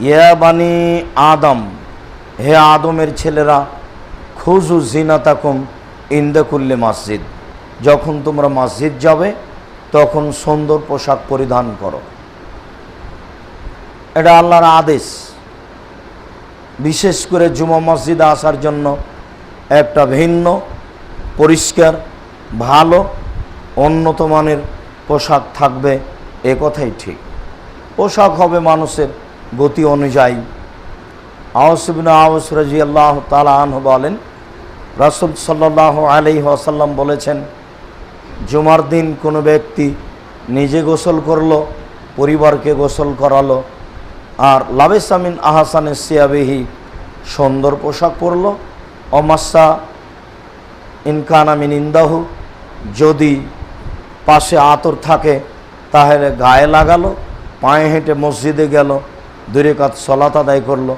ইয়া বানি আদম, হে আদমের ছেলেরা খুজু জিনাতাকুম ইন্দাকুল্লে মসজিদ। যখন তোমরা মসজিদ যাবে, তখন সুন্দর পোশাক পরিধান করো। এটা আল্লাহর আদেশ। বিশেষ করে জুমা মসজিদে আসার জন্য একটা ভিন্ন, পরিষ্কার, ভালো উন্নত মানের পোশাক থাকবে, এ কথাই ঠিক। পোশাক হবে মানুষের গতি অনুযায়ী। আওসবিন আওস রাজি আল্লাহ তালাহ বলেন, রাসুল সাল্লাহ আলি আসাল্লাম বলেছেন, জুমার দিন কোনো ব্যক্তি নিজে গোসল করল, পরিবারকে গোসল করালো, আর লাবেসামিন আহাসানের সিয়াবেহি সুন্দর পোশাক পরলো, অমাসা ইনকানামিন ইন্দাহু, যদি পাশে আতর থাকে তাহলে গায়ে লাগালো, পায়ে হেঁটে মসজিদে গেল দূরে কাজ সলাত আদায় করল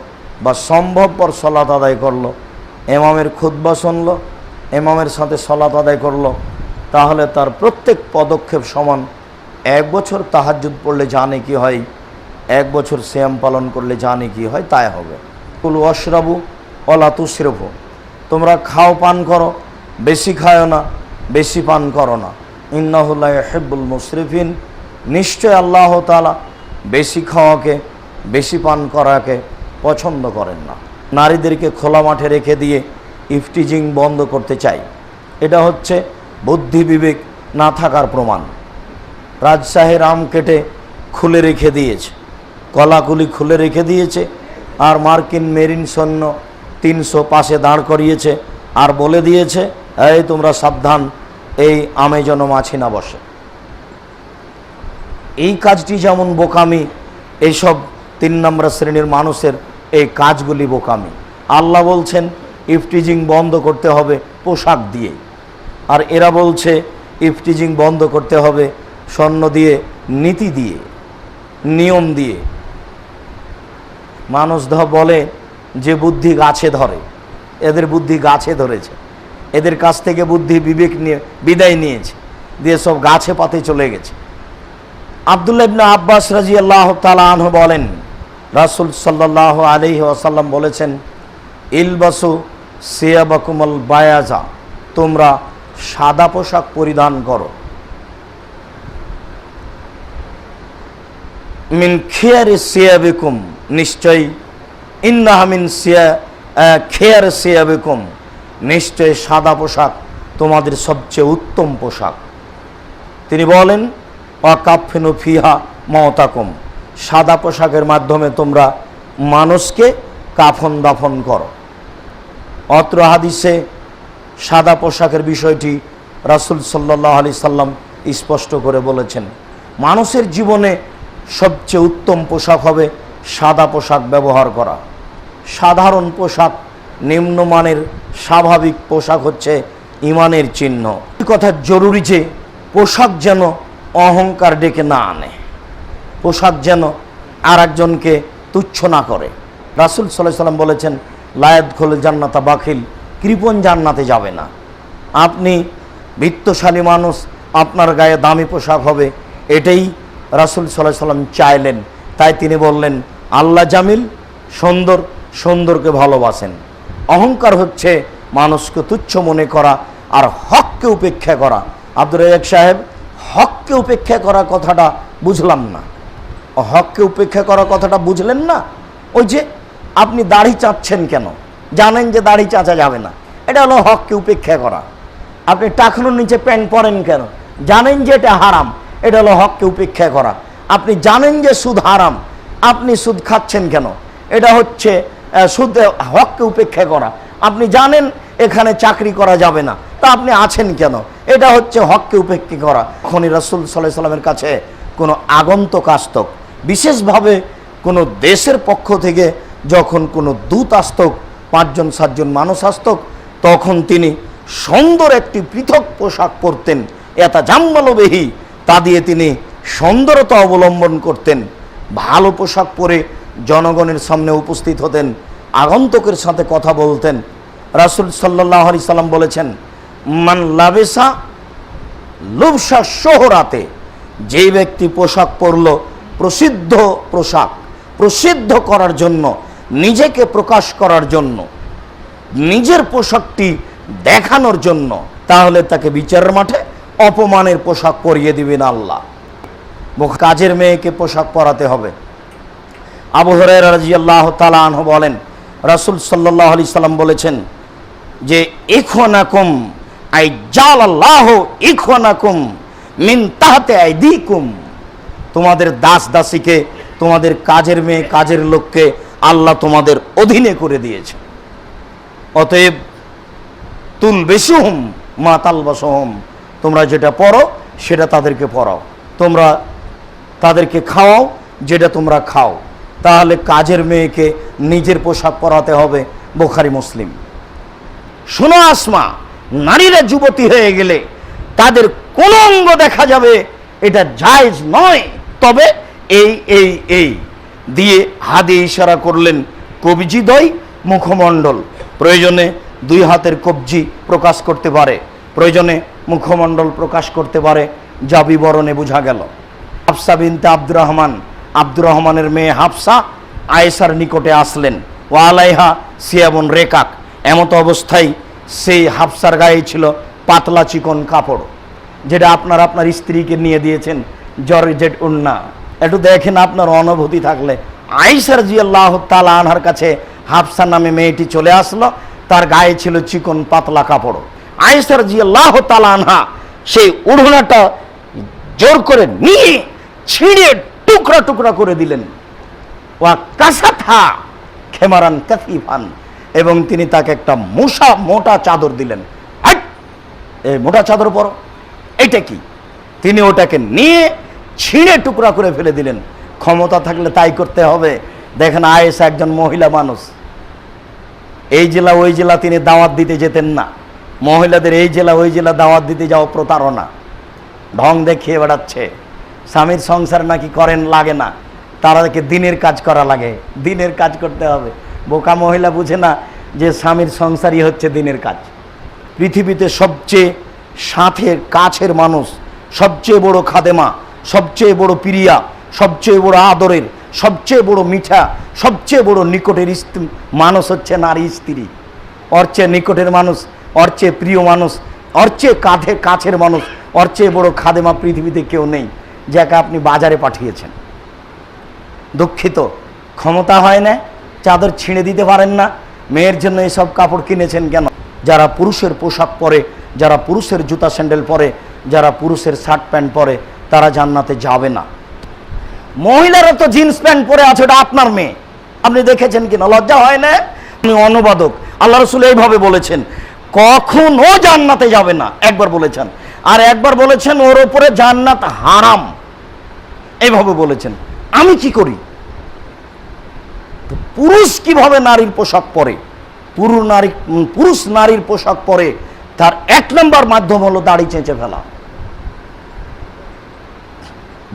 বা সম্ভবপর সলাত আদায় করল, এমামের খুদ্া শুনলো, এমামের সাথে সলাত আদায় করল, তাহলে তার প্রত্যেক পদক্ষেপ সমান। এক বছর তাহাজুদ পড়লে জানে কি হয়, এক বছর শ্যাম পালন করলে জানে কি হয়, তাই হবে। কুল অশ্রাবু অলা তুশ্রভু তোমরা খাও পান করো, বেশি খায়ও না, বেশি পান করো না। ইন্নাহুল্লাহ হেব্বুল মুশরিফিন, নিশ্চয় আল্লাহ তালা বেশি খাওয়াকে বেশি পান করাকে পছন্দ করেন না। নারীদেরকে খোলা মাঠে রেখে দিয়ে ইফটিজিং বন্ধ করতে চাই। এটা হচ্ছে বুদ্ধি বিবেক না থাকার প্রমাণ। রাজশাহীর আম কেটে খুলে রেখে দিয়েছে। কলাকুলি খুলে রেখে দিয়েছে আর মার্কিন মেরিন সৈন্য তিনশো পাশে দাঁড় করিয়েছে আর বলে দিয়েছে, এই তোমরা সাবধান, এই আমে যেন মাছি না বসে। এই কাজটি যেমন বোকামি এইসব তিন নম্বর শ্রেণির মানুষের এই কাজগুলি বোকামি। আল্লাহ বলছেন, ইফটিজিং বন্ধ করতে হবে পোশাক দিয়ে। আর এরা বলছে, ইফটিজিং বন্ধ করতে হবে স্বর্ণ দিয়ে, নীতি দিয়ে, নিয়ম দিয়ে। মানুষ ধ বলে যে বুদ্ধি গাছে ধরে, এদের বুদ্ধি গাছে ধরেছে। এদের কাছ থেকে বুদ্ধি বিবেক নিয়ে, বিদায় নিয়েছে, দিয়ে সব গাছে পাতে চলে গেছে। আবদুল্লাহ আব্বাস রাজি আল্লাহ তালাহ বলেন রাসুল সাল্লাহ আলি আসাল্লাম বলেছেন, ইলবাসু সিয়াবাকুমল বায়াজা, তোমরা সাদা পোশাক পরিধান করো। মিন খেয়ারে সিয়াবিকুম, নিশ্চয়ই, ইন্নাহা মিন সিয়া খেয়ার সিয়াবিকুম নিশ্চয় সাদা পোশাক তোমাদের সবচেয়ে উত্তম পোশাক। তিনি বলেন অকাফিনু ফিহা মতাকুম সাদা পোশাকের মাধ্যমে তোমরা মানুষকে কাফন দাফন করো। অত্র হাদিসে সাদা পোশাকের বিষয়টি রাসুল সাল্লাহ আলি সাল্লাম স্পষ্ট করে বলেছেন, মানুষের জীবনে সবচেয়ে উত্তম পোশাক হবে সাদা পোশাক ব্যবহার করা। সাধারণ পোশাক নিম্নমানের স্বাভাবিক পোশাক হচ্ছে ইমানের চিহ্ন। কথা জরুরি যে পোশাক যেন অহংকার ডেকে না আনে। পোশাক যেন আর একজনকে তুচ্ছ না করে। রাসুল সাল্লাহ সাল্লাম বলেছেন লায়াত খোল জান্নাতা বাখিল কৃপণ জান্নাতে যাবে না। আপনি বৃত্তশালী মানুষ, আপনার গায়ে দামি পোশাক হবে। এটাই রাসুল সাল্লাহ সাল্লাম চাইলেন। তাই তিনি বললেন, আল্লাহ জামিল, সুন্দর, সুন্দরকে ভালোবাসেন। অহংকার হচ্ছে মানুষকে তুচ্ছ মনে করা আর হককে উপেক্ষা করা। আব্দুর রাজাক সাহেব, হককে উপেক্ষা করা কথাটা বুঝলাম না। হককে উপেক্ষা করা কথাটা বুঝলেন না? ওই যে আপনি দাড়ি চাচ্ছেন কেন? জানেন যে দাড়ি চাচা যাবে না। এটা হলো হককে উপেক্ষা করা। আপনি টাকানোর নিচে প্যান্ট পরেন কেন? জানেন যে এটা হারাম। এটা হলো হককে উপেক্ষা করা। আপনি জানেন যে সুদ হারাম। আপনি সুদ খাচ্ছেন কেন? এটা হচ্ছে সুদ, হককে উপেক্ষা করা। আপনি জানেন এখানে চাকরি করা যাবে না। তা আপনি আছেন কেন? এটা হচ্ছে হককে উপেক্ষা করা। খনি রাসুল সাল্লাহ সাল্লামের কাছে কোনো আগন্তক আসতক। বিশেষভাবে কোনো দেশের পক্ষ থেকে যখন কোনো দূত আসতক, পাঁচজন, সাতজন মানুষ আসতক, তখন তিনি সুন্দর একটি পৃথক পোশাক পরতেন এটা জাম্মালবেহি তা দিয়ে তিনি সুন্দরতা অবলম্বন করতেন, ভালো পোশাক পরে জনগণের সামনে উপস্থিত হতেন, আগন্তকের সাথে কথা বলতেন। রাসুল সাল্লাহ আলি সাল্লাম বলেছেন, মান লাবেসা লুবসা শোহরাতে যে ব্যক্তি পোশাক পরল প্রসিদ্ধ পোশাক, প্রসিদ্ধ করার জন্য, নিজেকে প্রকাশ করার জন্য, নিজের পোশাকটি দেখানোর জন্য, তাহলে তাকে বিচারের মাঠে অপমানের পোশাক পরিয়ে দিবেন আল্লাহ। কাজের মেয়েকে পোশাক পরাতে হবে। আবু হরাই রাজি তালাহ বলেন, রাসুল সাল্লাহ আলি সাল্লাম বলেছেন যে, ইখওয়ানাকুম আই জাল আল্লাহ ইখওয়ানাকুম মিন তাহাতে আইদিকুম। তোমাদের দাস দাসীকে, তোমাদের কাজের মেয়ে, কাজের লোককে আল্লাহ তোমাদের অধীনে করে দিয়েছে। অতএব তুল বেশুহম মা তালবাসহম, তোমরা যেটা পড়ো সেটা তাদেরকে পড়াও। তোমরা তাদেরকে খাওয়াও যেটা তোমরা খাও। তাহলে কাজের মেয়েকে নিজের পোশাক পরাতে হবে বোখারি মুসলিম। শোনো আসমা, নারীরা যুবতী হয়ে গেলে তাদের কোন অঙ্গ দেখা যাবে এটা জায়জ নয়। তবে এই এই এই দিয়ে হাতে ইশারা করলেন কবজি দয় মুখমণ্ডল। প্রয়োজনে দুই হাতের কবজি প্রকাশ করতে পারে। প্রয়োজনে মুখমণ্ডল প্রকাশ করতে পারে। যা বিবরণে বোঝা গেল। হাফসা বিনতে আব্দুর রহমান, আব্দুর রহমানের মেয়ে হাফসা আয়েসার নিকটে আসলেন। ও আলাইহা সিয়াবন রেকাক। এমতো অবস্থায় সেই হাফসার গায়ে ছিল পাতলা চিকন কাপড়, যেটা আপনার আপনার স্ত্রীকে নিয়ে দিয়েছেন। জর্জেট উন্না একটু দেখেন আপনার অনুভূতি থাকলে। আইসার জি আল্লাহ তালা আনহার কাছে হাফসা নামে মেয়েটি চলে আসলো। তার গায়ে ছিল চিকন পাতলা কাপড়। আইসার জি আল্লাহ তালা আনহা সেই উড়োনাটা জোর করে নিয়ে ছিঁড়ে টুকরা টুকরা করে দিলেন। ওয়া কাসাথা খেমারান কাফিফান এবং তিনি তাকে একটা মোশা, মোটা চাদর দিলেন! এই মোটা চাদর পরো। এটা কি? তিনি ওটাকে নিয়ে ছিঁড়ে টুকরা করে ফেলে দিলেন। ক্ষমতা থাকলে তাই করতে হবে। দেখেন আয়েস একজন মহিলা মানুষ। এই জেলা, ওই জেলা তিনি দাওয়াত দিতে যেতেন না। মহিলাদের এই জেলা, ওই জেলা দাওয়াত দিতে যাওয়া প্রতারণা। ঢং দেখিয়ে বেড়াচ্ছে। স্বামীর সংসার নাকি করেন লাগে না। তারাকে দিনের কাজ করা লাগে। দিনের কাজ করতে হবে। বোকা মহিলা বুঝে না যে স্বামীর সংসারই হচ্ছে দিনের কাজ। পৃথিবীতে সবচেয়ে সাথের, কাছের মানুষ, সবচেয়ে বড় খাদেমা সবচেয়ে বড় প্রিয়া, সবচেয়ে বড় আদরের, সবচেয়ে বড় মিঠা, সবচেয়ে বড় নিকটের স্ত্রী মানুষ হচ্ছে নারী স্ত্রী। ওর চেয়ে নিকটের মানুষ, ওর চেয়ে প্রিয় মানুষ, ওর চেয়ে কাঁধে, কাছের মানুষ, ওর চেয়ে বড় খাদেমা পৃথিবীতে কেউ নেই, যাকে আপনি বাজারে পাঠিয়েছেন। দুঃখিত, ক্ষমতা হয় না, চাদর ছিঁড়ে দিতে পারেন না, মেয়ের জন্য এসব কাপড় কিনেছেন কেন? যারা পুরুষের পোশাক পরে, যারা পুরুষের জুতা স্যান্ডেল পরে, যারা পুরুষের শার্ট প্যান্ট পরে তারা জান্নাতে যাবে না। মহিলারা তো জিন্স প্যান্ট পরে আছে, ওটা আপনার মেয়ে। আপনি দেখেছেন কিনা? লজ্জা হয় না? আপনি অনুবাদক। আল্লাহ রসুল এইভাবে বলেছেন, কখনো জান্নাতে যাবে না। একবার বলেছেন। আর একবার বলেছেন, ওর ওপরে জান্নাত হারাম। এইভাবে বলেছেন। আমি কি করি? পুরুষ কীভাবে নারীর পোশাক পরে? পুরুষ নারী, পুরুষ নারীর পোশাক পরে, তার এক নম্বর মাধ্যম হলো দাড়ি চেঁচে ফেলা।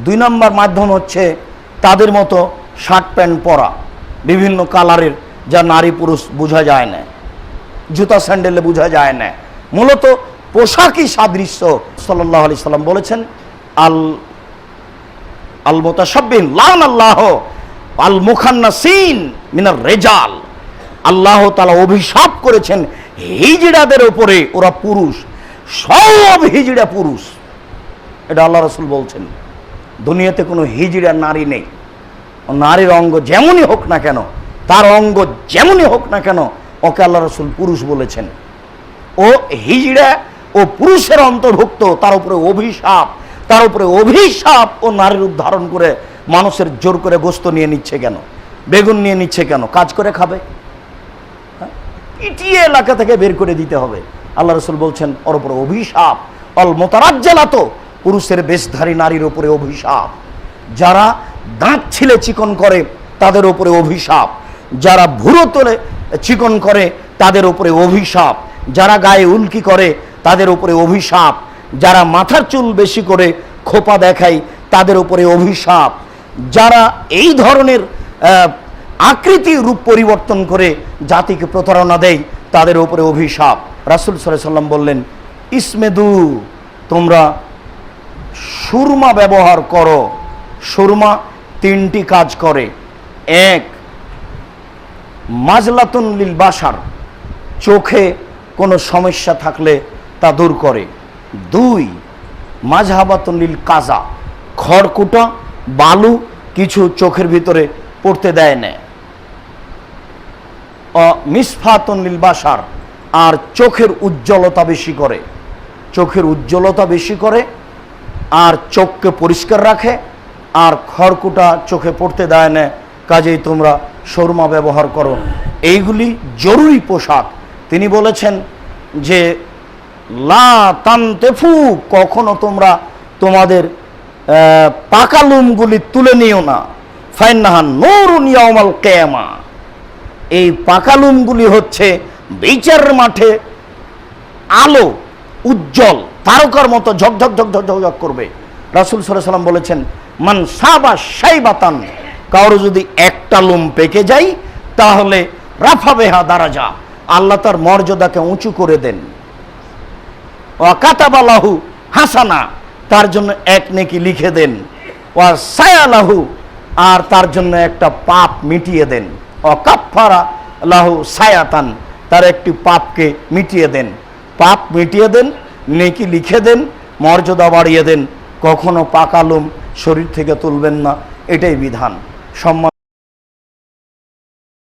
দুই নম্বর মাধ্যম হচ্ছে তাদের মতো শার্ট প্যান্ট পরা। বিভিন্ন কালারের যা নারী পুরুষ বোঝা যায় না, জুতা স্যান্ডেলে বোঝা যায় না। মূলত পোশাকই সাদৃশ্য সাল্লাহ আলি সাল্লাম বলেছেন, আল আল মোতাসাব্বিন লান আল্লাহ আল মুখান্নাসিন মিনার রেজাল। আল্লাহ তালা অভিশাপ করেছেন হিজড়াদের ওপরে ওরা পুরুষ, সব হিজড়া পুরুষ। এটা আল্লাহ রসুল বলছেন। দুনিয়াতে কোনো হিজড়া নারী নেই। নারীর অঙ্গ যেমনই হোক না কেন, তার অঙ্গ যেমনই হোক না কেন, ওকে আল্লাহ রসুল পুরুষ বলেছেন। ও হিজড়া ও পুরুষের অন্তর্ভুক্ত, তার উপরে অভিশাপ, তার উপরে অভিশাপ ও নারীর উদ্ধারণ করে মানুষের জোর করে গোস্ত নিয়ে নিচ্ছে কেন, বেগুন নিয়ে নিচ্ছে কেন, কাজ করে খাবে? হ্যাঁ? পিটিয়ে এলাকা থেকে বের করে দিতে হবে। আল্লাহ রসুল বলছেন, ওর উপরে অভিশাপ, অল মোতারাজ্জালাতো পুরুষের বেশধারী নারীর উপরে অভিশাপ। যারা দাঁত ছিলে চিকন করে, তাদের উপরে অভিশাপ। যারা ভুরো তোলে চিকন করে, তাদের উপরে অভিশাপ। যারা গায়ে উল্কি করে, তাদের উপরে অভিশাপ। যারা মাথার চুল বেশি করে খোপা দেখায়, তাদের উপরে অভিশাপ। যারা এই ধরনের আকৃতি রূপ পরিবর্তন করে জাতিকে প্রতারণা দেয়, তাদের উপরে অভিশাপ। রাসুল সাল্লাম বললেন, ইসমেদু, তোমরা সুরমা ব্যবহার করো। সুরমা তিনটি কাজ করে। এক, মাজলাতুন লিল বাসার চোখে কোনো সমস্যা থাকলে তা দূর করে। দুই মাঝহাবাতুন লিল কাজা। খড়কুটা, বালু কিছু চোখের ভিতরে পড়তে দেয় না। মিসফাতুন লিল বাসার আর চোখের উজ্জ্বলতা বেশি করে। চোখের উজ্জ্বলতা বেশি করে আর চোখকে পরিষ্কার রাখে আর খড়কুটা চোখে পড়তে দেয় না কাজেই তোমরা সরমা ব্যবহার করো। এইগুলি জরুরি পোশাক। তিনি বলেছেন যে লা তান্তেফু কখনো তোমরা তোমাদের আহ, পাকা লুমগুলি তুলে নিও না। ফাইনাহান নরুন ইয়াউমাল কেয়ামা। এই পাকালুমগুলি হচ্ছে বিচারের মাঠে আলো উজ্জ্বল তারকার মতো ঝকঝক ঝকঝক ঝকঝক করবে। রাসুল সাল্লাম বলেছেন, মান সাবা সাইবাতান কারও যদি একটা লোম পেকে যায়, তাহলে রাফা বেহা দারাজা, আল্লাহ তার মর্যাদাকে উঁচু করে দেন। ওয়াকাতাবালাহু হাসানা, তার জন্য এক নেকি লিখে দেন। ওয়া সায়ালাহু আর তার জন্য একটা পাপ মিটিয়ে দেন। অকাফারা লাহু সায়াতান, তার একটি পাপকে মিটিয়ে দেন। পাপ মিটিয়ে দেন নেকি লিখে দেন, মর্যাদা বাড়িয়ে দেন, কখনো পাকালুম শরীর থেকে তুলবেন না, এটাই বিধান। সম্মান